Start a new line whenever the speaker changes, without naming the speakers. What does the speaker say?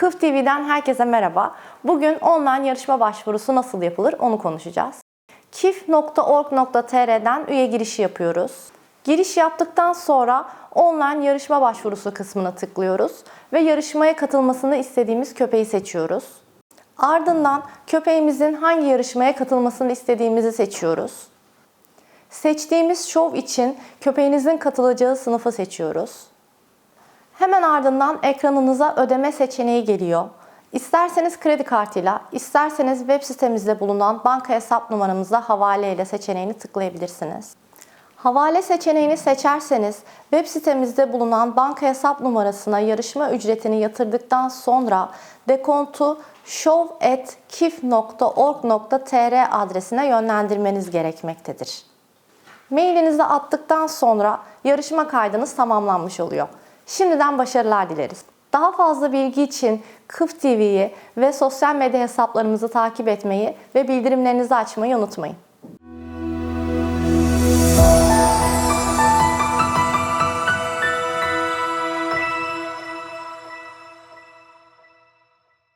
Kıf TV'den herkese merhaba. Bugün online yarışma başvurusu nasıl yapılır onu konuşacağız. kif.org.tr'den üye girişi yapıyoruz. Giriş yaptıktan sonra online yarışma başvurusu kısmına tıklıyoruz ve yarışmaya katılmasını istediğimiz köpeği seçiyoruz. Ardından köpeğimizin hangi yarışmaya katılmasını istediğimizi seçiyoruz. Seçtiğimiz şov için köpeğinizin katılacağı sınıfı seçiyoruz. Hemen ardından ekranınıza ödeme seçeneği geliyor. İsterseniz kredi kartıyla, isterseniz web sitemizde bulunan banka hesap numaramıza havale ile seçeneğini tıklayabilirsiniz. Havale seçeneğini seçerseniz web sitemizde bulunan banka hesap numarasına yarışma ücretini yatırdıktan sonra dekontu show.kif.org.tr adresine yönlendirmeniz gerekmektedir. Mailinizi attıktan sonra yarışma kaydınız tamamlanmış oluyor. Şimdiden başarılar dileriz. Daha fazla bilgi için Kıf TV'yi ve sosyal medya hesaplarımızı takip etmeyi ve bildirimlerinizi açmayı unutmayın.